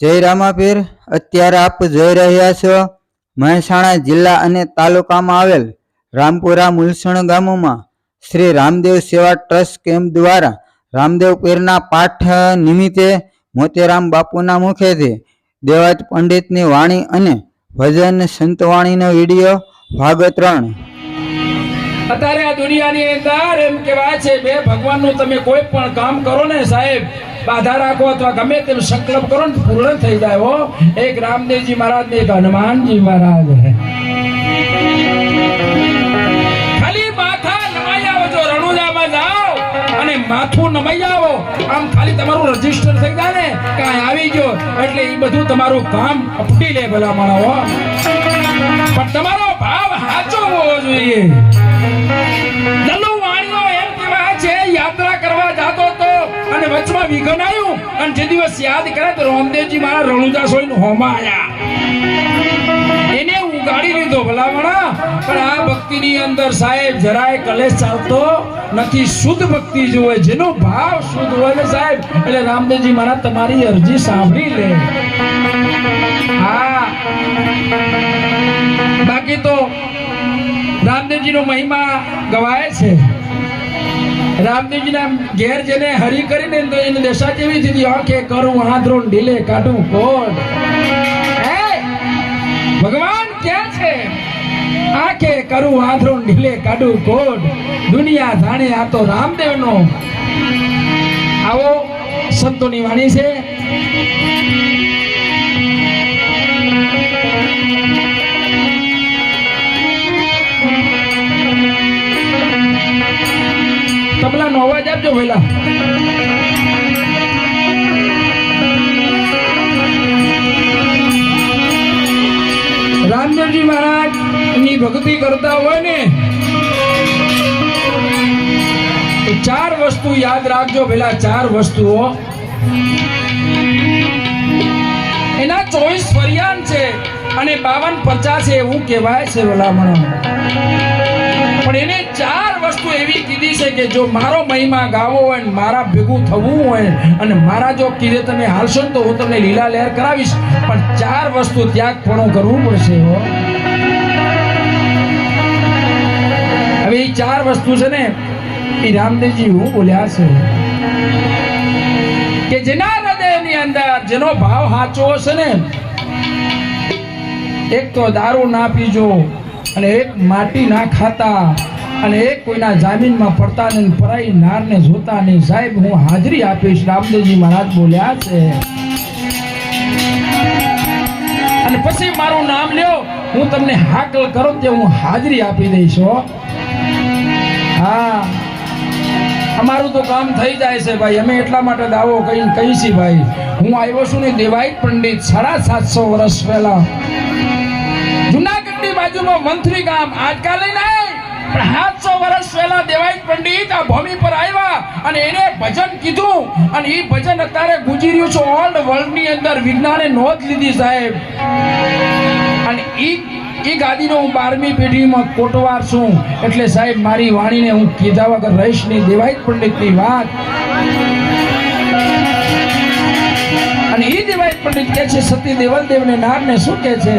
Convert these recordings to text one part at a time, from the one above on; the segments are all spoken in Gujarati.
જય રામાપીર. અત્યારે આપ જોઈ રહ્યા છો મહેસાણા જિલ્લા અને તાલુકામાં આવેલ રામપુરા મુલસણ ગામોમાં શ્રી રામદેવ સેવા ટ્રસ્ટ કેમ્પ દ્વારા રામદેવ પીરના પાઠ નિમિત્તે મોતીરામ બાપુના મુખેથી દેવાજ પંડિતની વાણી અને ભજન સંતવાણીનો વીડિયો ભાગ ત્રણ. અત્યારે આ દુનિયાની અંદર એમ કહેવાય છે, બે ભગવાનનું તમે કોઈ પણ કામ કરો ને સાહેબ બાધા રાખો અથવા ગમે તેમ સંકલ્પ કરો ને પૂર્ણ થઈ જાય હો. એક રામદેવજી મહારાજ ને એક હનુમાનજી મહારાજ માથું નમાઈ આવો આમ ખાલી તમારું રજિસ્ટર થઈ જાય ને, કાંઈ આવી ગયો એટલે એ બધું તમારું કામ અપટી લે ભલા માણો પણ તમારો ભાવ સાચો હોવો જોઈએ. અને વચમાં વિઘન આવ્યું અને જે દિવસ યાદ કરે તો રામદેવજી મારા રણુદાસ સોઈને હોમા આયા. એને ઉગાડી લીધો પણ આ ભક્તિની અંદર સાહેબ જરાય કલેશ ચાલતો નથી. શુદ્ધ ભક્તિ જોવે જેનો ભાવ શુદ્ધ હોય ને સાહેબ, એટલે રામદેવજી મારા તમારી અરજી સાંભળી લે. હા. બાકી તો રામદેવજીનો મહિમા ગવાય છે. રામદેવજીના ઘેર જેને હરી કરીને તો એની દશા કેવી થતી આંખે કરું આંધળો ને ઢીલે કાઢું કોણ? ભગવાન ક્યાં છે? આંખે કરું આંધળો ને ઢીલે કાઢું કોટ દુનિયા જાણે આ તો રામદેવનો. આવો, સંતોની વાણી છે. તબલાનો અવાજ આપજો પેલા રામદેવજી મહારાજની ભક્તિ કરતા હોય ને ચાર વસ્તુ યાદ રાખજો પેલા ચાર વસ્તુઓ. એના ચોવીસ ફરિયાન છે અને બાવન પચાસ એવું કહેવાય છે ભલામણો પણ એને ચાર વસ્તુ એવી કીધી છે કે જો મારો મહિમા ગાવો હોય ને મારા ભેગું થવું હોય અને મારા જો કીધે તમે હાલશો ને તો હું તમને લીલા લહેર કરાવીશ. પણ ચાર વસ્તુ ત્યાગ પણ કરવું પડશે હવે એ ચાર વસ્તુ છે ને એ રામદેવજી હું બોલ્યા છે. કે જેના હૃદયની અંદર જેનો ભાવ સાચો હશે ને, એક તો દારૂ ના પીજો અને એક માટી ના ખાતા. અને એક કોઈના જામીનમાં પડતા નહીં, પરાઈ નારને જોતા નહીં. સાહેબ, હું હાજરી આપીશ. રામદેવજી મહારાજ બોલ્યા છે. અને પછી મારું નામ લ્યો. હું તમને હાકલ કરો તે હું હાજરી આપી દઈશ, હા. અમારું તો કામ થઈ જાય છે, ભાઈ. અમે એટલા માટે દાવો કહીને કહીશી ભાઈ. હું આવ્યો છું ને દેવાઈ પંડિત સાડા સાતસો વર્ષ પહેલા. જુનાગઢની બાજુમાં મંથરી ગામ આજકાલે નહીં પણ સાતસો વર્ષ પહેલા દેવાઈ પંડિત આ ભૂમિ પર આવ્યા અને એને ભજન કીધું. અને એ ભજન અત્યારે ગુજી રહ્યું છે ઓલ્ડ વર્લ્ડની અંદર. વિજ્ઞાને નોંધ લીધી સાહેબ. અને એ એ ગાદીનો હું બારમી પેઢીમાં કોટવાર છું. એટલે સાહેબ, મારી વાણીને હું કીધા વગર રહીશ નહીં. દેવાઈ પંડિતની વાત. અને એ દેવાઈ પંડિત કે છે, સતી દેવલ દેવને નારને શું કે છે?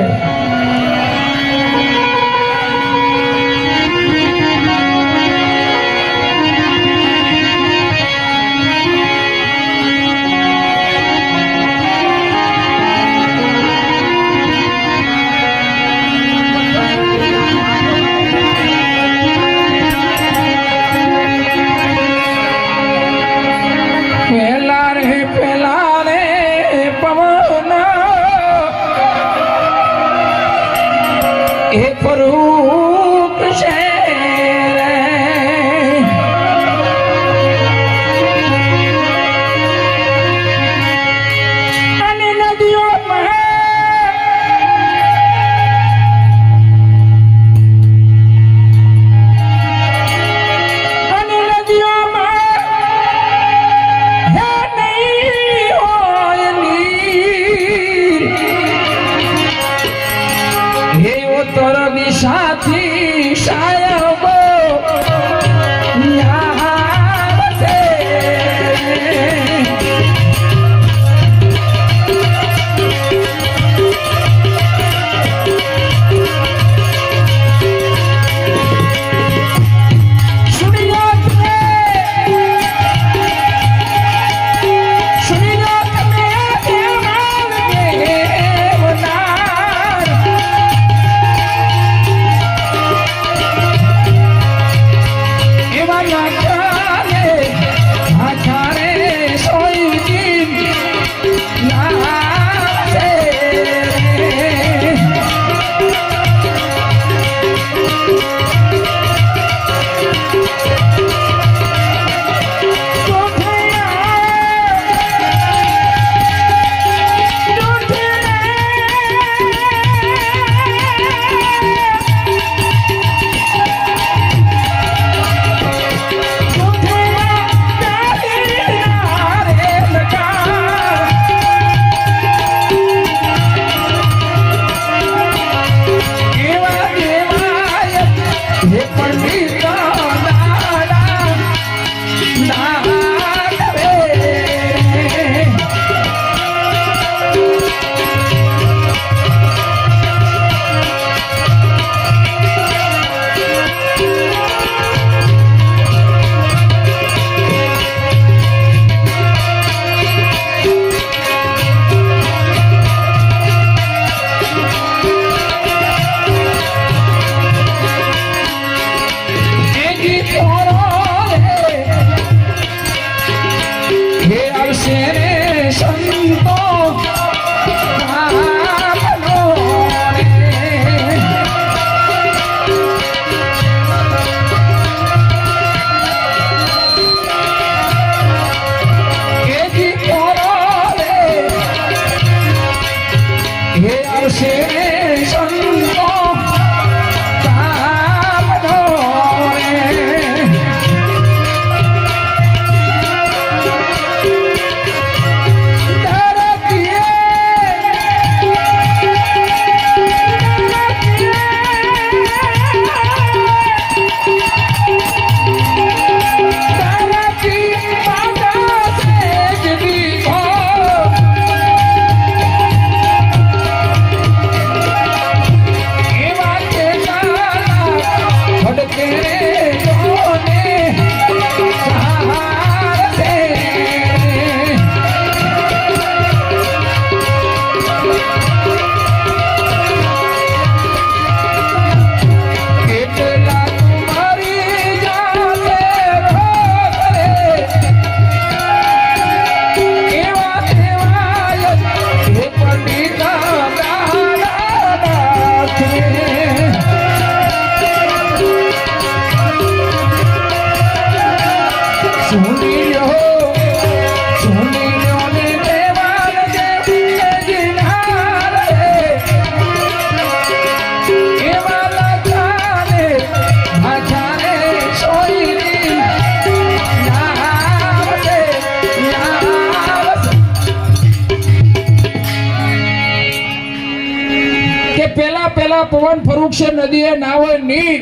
પેલા પવન ફરૂક્ષે નદીએ નાવે નીર.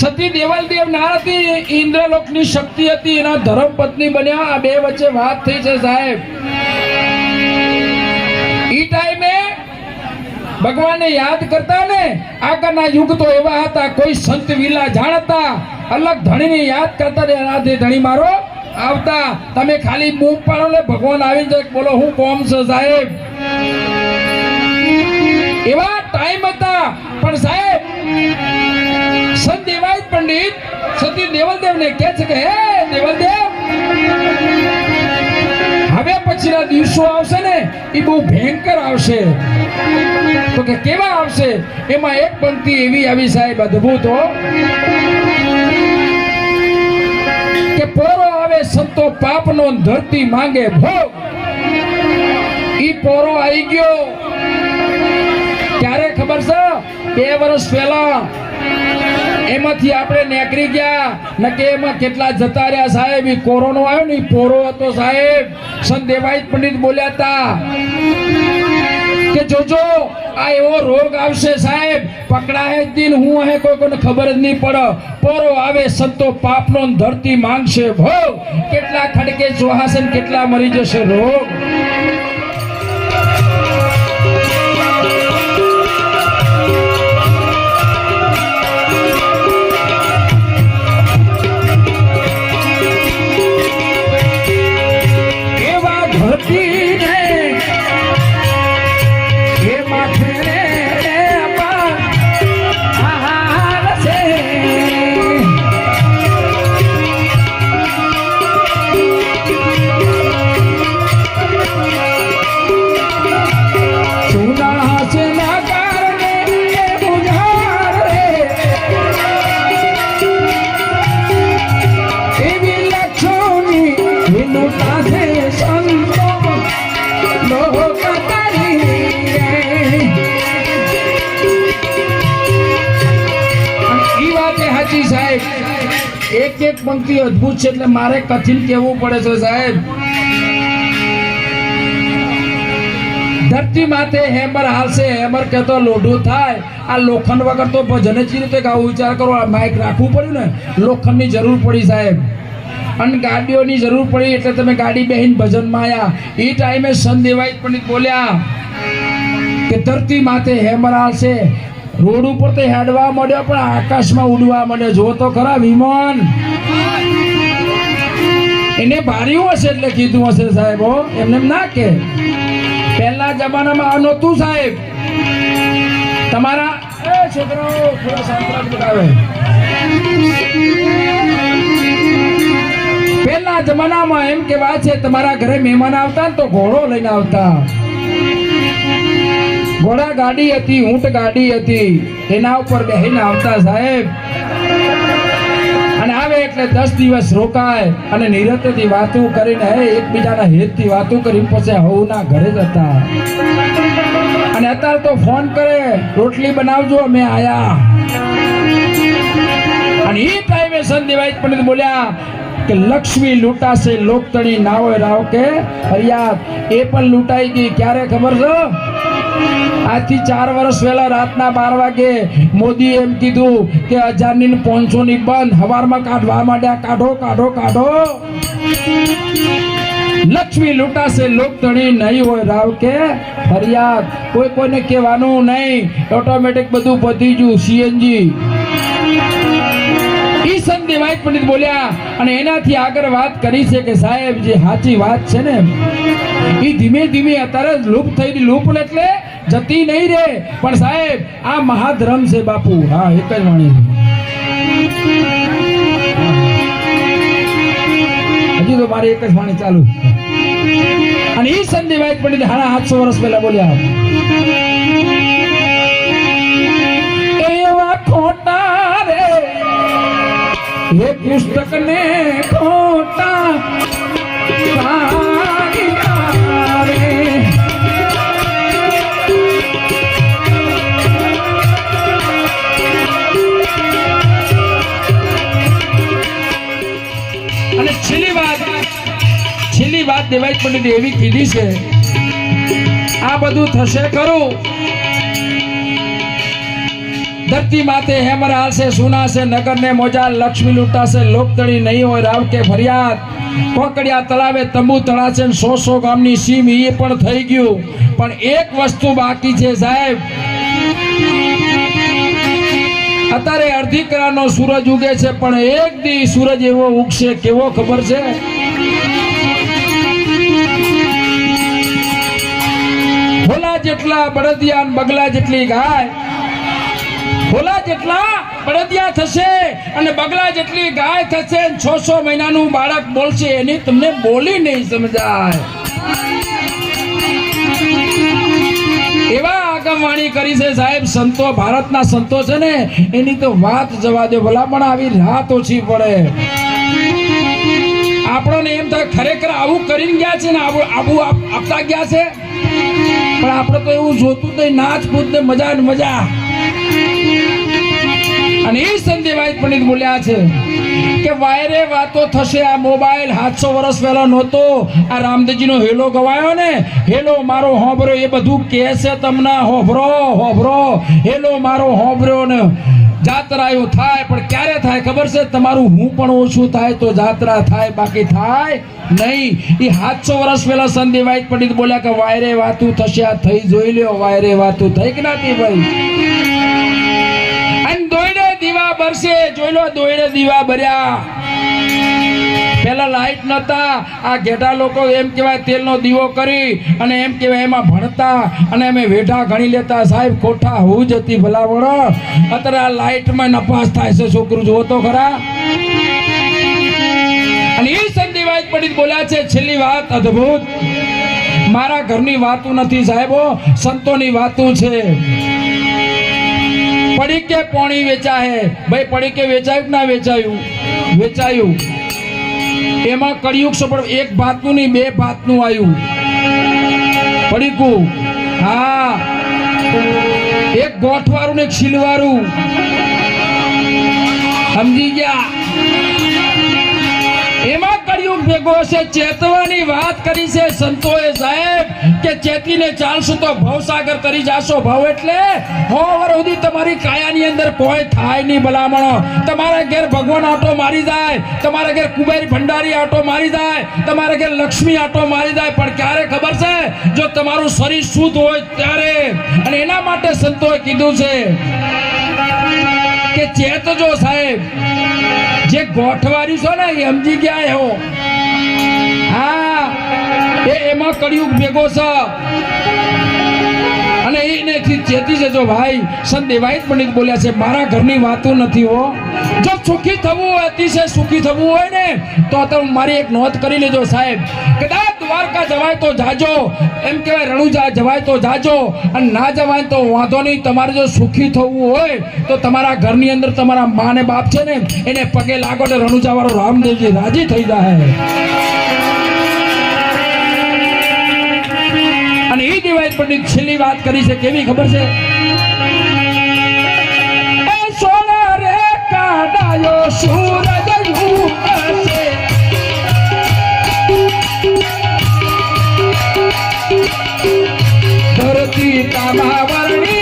સતી દેવલદેવ ના ઇન્દ્રલોકની શક્તિ હતી, એના ધર્મ પત્ની બન્યા. આ બે વચ્ચે વાત થઈ છે સાહેબ. ઈ ટાઈમે ભગવાનને યાદ કરતા ને, આગળના યુગ તો એવા હતા, કોઈ સંત વિલા જાણતા, અલગ ધણીને યાદ કરતા ને એનાથી ધણી મારો આવતા. તમે ખાલી બૂમ પાડો ને, ભગવાન આવી જાય બોલો, હું કોમ છે સાહેબ? એવા ટાઈમ હતા. પણ સાહેબ સંત દેવાય પંડિત સતી દેવલદેવને કહે છે કે, હે દેવલદેવ, હવે પછીના દિવસો આવશે ને એ બહુ ભયંકર આવશે. તો કે કેવા આવશે? એમાં એક પંક્તિ એવી આવી, સાહેબ, અદ્ભુત હો. કે પોરો આવે, સંતો પાપનો ધરતી માંગે, ભોગ. ઈ પોરો આવી ગયો. ક્યારે ખબર છે? બે વર્ષ પહેલા એમાંથી આપણે નેકરી ગયા. નકે એમાં કેટલા જતા રહ્યા સાહેબ? એ કોરોનો આવ્યો ને પોરો હતો સાહેબ. સંત દેવાય પંડિત બોલ્યા હતા કે, જોજો, આ એવો રોગ આવશે સાહેબ. પકડાય જ દિન હું હે કોઈ કોઈને ખબર જ નહીં પડે. પોરો આવે, સંતો પાપનો ધરતી માંગશે. ભોગ કેટલા ખડકે ચોહાશે કેટલા મરી જશે રોગ. એક એક પંક્તિ અદ્ભુત છે એટલે મારે કથિન કહેવું પડે છે સાહેબ. ધરતી માથે હેમર હાલશે, હેમર કહેતો લોઢું થાય. આ લોખંડ વગર તો ભજને જ રીતે ગાવું વિચાર કરો, આ માઇક રાખવું પડ્યું ને, લોખંડની જરૂર પડી સાહેબ. અને ગાડીઓની જરૂર પડી એટલે તમે ગાડી બેહીને ભજનમાં આવ્યા એ ટાઈમે સંદેવાઈ પંડિત બોલ્યા કે ધરતી માથે હેમર હાલશે રોડ ઉપર તો હેડવા મળ્યો, પણ આકાશમાં ઉડવા મળ્યો. જો તો ખરા વિમાન. એને ભાર્યું હશે એટલે કીધું હશે સાહેબ એમને એમ ના કે પહેલા જમાનામાં આ નહોતું સાહેબ. તમારા છોકરાઓ થોડા શાંતરાજ બતાવે. પહેલા જમાનામાં એમ કેવા છે, તમારા ઘરે મહેમાન આવતા ને તો ઘોડો લઈને આવતા. ઘોડા ગાડી હતી, ઊંટ ગાડી હતી. એના ઉપર બેહીને આવતા સાહેબ. અને આવે એટલે દસ દિવસ રોકાય અને નિરતથી વાતો કરીને, હે, એકબીજાના હેતથી વાતો કરીને પછી હવના ઘરે જતા. અને અત્યારે તો ફોન કરે, રોટલી બનાવજો, અમે આયા. અને એ ટાઈમે સંદેવાઈ પંડિત બોલ્યા કે લક્ષ્મી લૂંટાશે, લોકતણી ના હોય રાવ કે ફરિયાદ. એ પણ લૂંટાઈ ગઈ. ક્યારે ખબર છે? આજથી ચાર વર્ષ પહેલા રાતના બાર વાગે મોદી એમ કીધું કે હજારની ને પાંચસો ની બંધ, હવારમાં કાઢવા માંડ્યા કાઢો કાઢો કાઢો. લક્ષ્મી લૂંટાશે લોકધણી નહીં હોય, રાવ કે ફરિયાદ. કોઈ કોઈને કહેવાનું નહીં. ઓટોમેટિક બધું પતી ગયું. સીએનજી ઈ સંદેવાઈ પંડિત બોલ્યા અને એનાથી આગળ વાત કરી છે કે સાહેબ, જે સાચી વાત છે ને, એ ધીમે ધીમે અત્યારે લુપ્ત થઈ લુપ્ત એટલે જતી નહીં રે પણ સાહેબ, આ મહાધર્મ છે બાપુ. હા એક જ વાણી હજી તો મારી એક જ વાણી ચાલુ અને ઈ સંદેવાઈ પંડિત હાડા આઠસો વર્ષ પહેલા બોલ્યા. એ પુસ્તક ને ખોટા અને છેલ્લી વાત છેલ્લી વાત દેવાય પંડિત એવી કીધી છે આ બધું થશે ખરું ધરતી માથે હેમર હાલશે સુનાશે નગરને મોજા લક્ષ્મી લૂંટાશે લોકતળી નહીં હોય રાવ કે ફરિયાદ. કોકડિયા તળાવે તંબુ તળાશે સો સો ગામની સીમ એ પણ થઈ ગયું. પણ એક વસ્તુ બાકી છે સાહેબ. અત્યારે અડધી કરાનો સૂરજ ઉગે છે, પણ એક દી સૂરજ એવો ઉગશે, કેવો ખબર છે? ભોલા જેટલા બળદિયા બગલા જેટલી ગાય ભોલા જેટલા પડદિયા થશે અને બગલા જેટલી ગાય થશે છ છ મહિનાનું બાળક બોલશે, એની તમને બોલી નહીં સમજાય. એવા આગમવાણી કરી છે સાહેબ, સંતો, ભારતના સંતો છે ને, એની તો વાત જવા દે ભલા પણ આવી રાત ઓછી પડે. આપણને એમ થાય, ખરેખર આવું કરીને ગયા છે ને, આવું આવું આપતા ગયા છે? પણ આપણે તો એવું જોતું નહીં નાચ કૂદ ને મજા ને મજા. અને એ સંદેવાઈ પંડિત બોલ્યા છે કે વાયરે વાતો થશે, આ મોબાઈલ સાતસો વર્ષ પહેલા નહોતો. આ રામદેવજીનો હેલો ગવાયો ને? હેલો, મારો હોભરો, એ બધું કહે તમને, હોભરો હોભરો. હેલો, મારો હોભરો ને જાત્રાયું થાય, પણ ક્યારે થાય ખબર છે? તમારું હું પણ ઓછું થાય તો જાત્રા થાય, બાકી થાય નહીં. એ સાતસો વર્ષ પહેલા સંદેવાઈ પંડિત બોલ્યા કે વાયરે વાતું થશે, આ થઈ જોઈ લ્યો, વાયરે વાતું થઈ કે નથી ભાઈ? અને દોયડે દીવા બરસે જોઈ લો દોયડે દીવા ભર્યા પેલા લાઈટ નતા, આ ઘેટા લોકો એમ કહેવાય તેલનો દીવો કરી અને એમ કહેવાય એમાં ભણતા અને અમે વેઠા ગણી લેતા. સાહેબ, કોઠા હું જ હતી ભલામણો. અત્યારે આ લાઈટમાં નપાસ થાય છે છોકરું. જુઓ તો ખરા. અને એ સંધિવાજ પંડિત બોલ્યા છે, છેલ્લી વાત અદ્ભુત. મારા ઘરની વાતું નથી સાહેબો, સંતોની વાતું છે. પડીકે પોણી વેચાહે? ભાઈ વેચાયું કે ના વેચાયું? વેચાયું. એમાં કળિયુગ સફળ એક ભાતનું નહીં, બે ભાતનું આવ્યું પડીકું હા. એક ગોઠવાળું ને એક શીલવાળું સમજી ગયા? ભેગો છે, ચેતવાની વાત કરી છે સંતોએ સાહેબ કે ચેતીને ચાલશો તો ભવસાગર કરી જાશો ભવ એટલે? હોવર સુધી તમારી કાયાની અંદર કોઈ થાય નહીં ભલામણો. તમારા ઘેર ભગવાન આટો મારી જાય, તમારા ઘેર કુબેર ભંડારી આટો મારી જાય, તમારા ઘેર લક્ષ્મી આટો મારી જાય. પણ ક્યારે ખબર છે? જો તમારું શરીર શુદ્ધ હોય ત્યારે. અને એના માટે સંતોએ કીધું છે કે ચેતજો સાહેબ, જે ગોઠવાર્યું છો ને, એ સમજી ગયા એવો હા, એ એમાં કળિયુગ ભેગો છે. અને એને ચેતી જજો ભાઈ, સંત પંડિત બોલ્યા છે, મારા ઘરની વાતો નથી હો. જો સુખી થવું અતિશય સુખી થવું હોય ને, તો તમે મારી એક નોંધ કરી લેજો સાહેબ. કદાચ દ્વારકા જવાય તો જાજો. એમ કહેવાય, રણુજા જવાય તો જાજો. અને ના જવાય તો વાંધો નહીં, તમારે જો સુખી થવું હોય, તો તમારા ઘરની અંદર તમારા મા ને બાપ છે ને, એને પગે લાગો ને રણુજા વાળો રામદેવજી રાજી થઈ જાય. અને એ દિવાળી પંડિત છેલ્લી વાત કરી છે કેવી ખબર છે. ધરતી તામા વર્ણી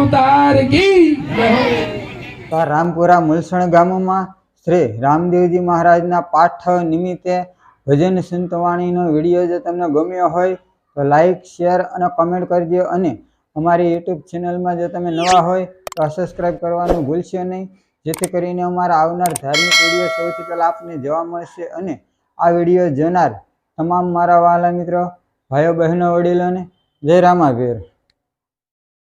અવતાર કી તો રામપુરા મુલસણ ગામમાં શ્રી રામદેવજી મહારાજના પાઠ નિમિત્તે ભજન સંતવાણીનો વીડિયો જો તમને ગમ્યો હોય, તો લાઈક શેર અને કમેન્ટ કરજો. અને અમારી યુટ્યુબ ચેનલમાં જો તમે નવા હોય, તો સબસ્ક્રાઈબ કરવાનું ભૂલશો નહીં. જેથી કરીને અમારા આવનાર ધાર્મિક વીડિયો સૌથી પહેલાં આપને જોવા મળશે અને આ વીડિયો જોનાર તમામ મારા વાલા મિત્રો, ભાઈઓ બહેનો, વડીલોને જય રામાભીર.